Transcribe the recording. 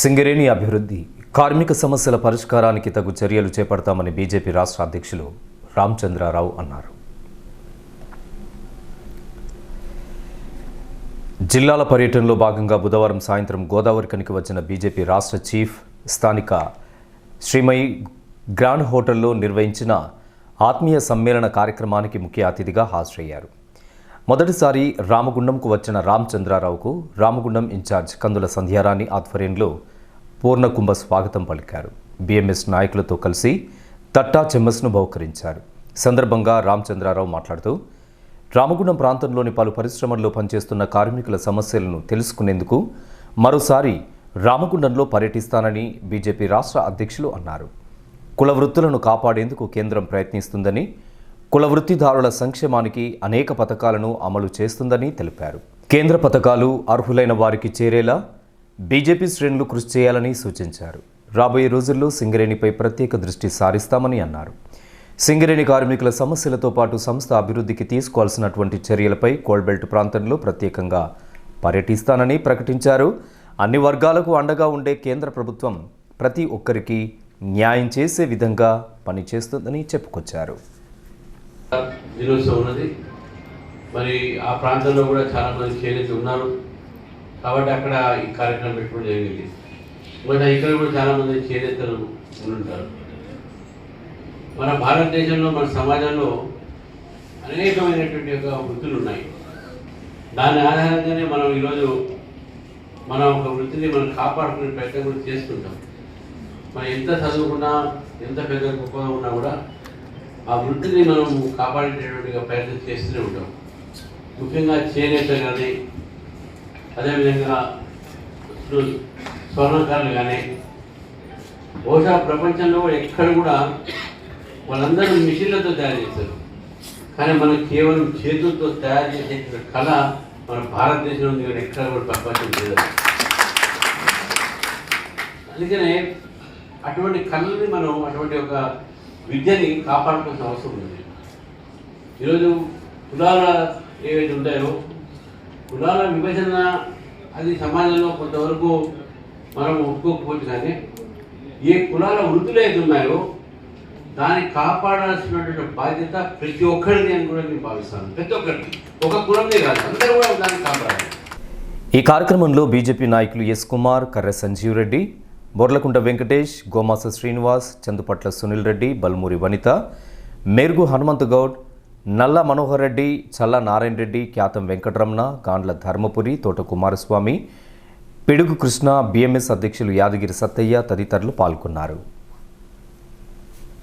సింగరేణి అభివృద్ధి కార్మిక సమస్యల పరిష్కారానికి తగు చర్యలు చేపడతామని బీజేపీ రాష్ట్ర అధ్యక్షులు రామచంద్రారావు అన్నారు. జిల్లాల పర్యటనలో భాగంగా బుధవారం సాయంత్రం గోదావరి కనికి వచ్చిన బీజేపీ రాష్ట్ర చీఫ్ స్థానిక శ్రీమయి గ్రాండ్ హోటల్లో నిర్వహించిన ఆత్మీయ సమ్మేళన కార్యక్రమానికి ముఖ్య అతిథిగా హాజరయ్యారు. మొదటిసారి రామగుండంకు వచ్చిన రామచంద్రారావుకు రామగుండం ఇన్ఛార్జ్ కందుల సంధ్యారాణి ఆధ్వర్యంలో పూర్ణకుంభ స్వాగతం పలికారు. బీఎంఎస్ నాయకులతో కలిసి తట్టా చెమ్మస్ను బహుకరించారు. సందర్భంగా రామచంద్రారావు మాట్లాడుతూ రామగుండం ప్రాంతంలోని పలు పరిశ్రమల్లో పనిచేస్తున్న కార్మికుల సమస్యలను తెలుసుకునేందుకు మరోసారి రామగుండంలో పర్యటిస్తానని బీజేపీ రాష్ట్ర అధ్యక్షులు అన్నారు. కుల వృత్తులను కాపాడేందుకు కేంద్రం ప్రయత్నిస్తుందని కుల వృత్తిదారుల సంక్షేమానికి అనేక పథకాలను అమలు చేస్తుందని తెలిపారు. కేంద్ర పథకాలు అర్హులైన వారికి చేరేలా బీజేపీ శ్రేణులు కృషి చేయాలని సూచించారు. రాబోయే రోజుల్లో సింగరేణిపై ప్రత్యేక దృష్టి సారిస్తామని అన్నారు. సింగరేణి కార్మికుల సమస్యలతో పాటు సంస్థ అభివృద్ధికి తీసుకోవాల్సినటువంటి చర్యలపై కోల్బెల్ట్ ప్రాంతంలో ప్రత్యేకంగా పర్యటిస్తానని ప్రకటించారు. అన్ని వర్గాలకు అండగా ఉండే కేంద్ర ప్రభుత్వం ప్రతి ఒక్కరికి న్యాయం చేసే విధంగా పనిచేస్తుందని చెప్పుకొచ్చారు. దినోత్సవం ఉన్నది. మరి ఆ ప్రాంతంలో కూడా చాలామంది చేనేత ఉన్నారు. కాబట్టి అక్కడ ఈ కార్యక్రమం పెట్టుకోవడం జరిగింది. మరి ఇక్కడ కూడా చాలామంది చేనేతలు ఉంటారు మన భారతదేశంలో మన సమాజంలో అనేకమైనటువంటి యొక్క వృత్తులు ఉన్నాయి. దాని ఆధారంగానే మనం ఈరోజు మన ఒక వృత్తిని మనం కాపాడుకునే ప్రయత్నం కూడా చేస్తుంటాం. మనం ఎంత చదువుకున్నా ఎంత పెద్ద గొప్పగా ఉన్నా కూడా ఆ వృత్తిని మనం కాపాడేటటువంటి ప్రయత్నం చేస్తూనే ఉంటాం. ముఖ్యంగా చేనేత కానీ అదేవిధంగా స్వర్ణకారులు కానీ బహుశా ప్రపంచంలో ఎక్కడ కూడా వాళ్ళందరూ మిషన్లతో తయారు చేస్తారు. కానీ మనం కేవలం చేతులతో తయారు చేసే కళ మన భారతదేశంలో ఉంది కానీ ఎక్కడ కూడా ప్రపంచం లేదు. అందుకనే అటువంటి కళని మనం అటువంటి ఒక విద్యని కాపాడుకోవాల్సిన అవసరం ఉంది. ఈరోజు కులాల ఏవైతే ఉంటాయో కులాల విభజన అది సమాజంలో కొంతవరకు మనం ఒప్పుకోకపోవచ్చు కానీ ఏ కులాల వృద్ధులు ఏది ఉన్నాయో దాన్ని కాపాడాల్సినటువంటి బాధ్యత ప్రతి ఒక్కరిది అని కూడా నేను భావిస్తాను. ప్రతి ఒక్కరిది. ఒక కులందే కాదు అందరూ కూడా దాన్ని కాపాడాలి. ఈ కార్యక్రమంలో బీజేపీ నాయకులు ఎస్ కుమార్ కర్ర సంజీవ్ రెడ్డి బొర్లకుంట వెంకటేష్ గోమాస శ్రీనివాస్ చందుపట్ల సునీల్ రెడ్డి బల్మూరి వనిత మేర్గు హనుమంత్ గౌడ్ నల్ల మనోహర్ రెడ్డి చల్ల నారాయణ రెడ్డి ఖ్యాతం వెంకటరమణ గాండ్ల ధర్మపురి తోట కుమారస్వామి పిడుగు కృష్ణ బీఎంఎస్ అధ్యక్షులు యాదగిరి సత్తయ్య తదితరులు పాల్గొన్నారు.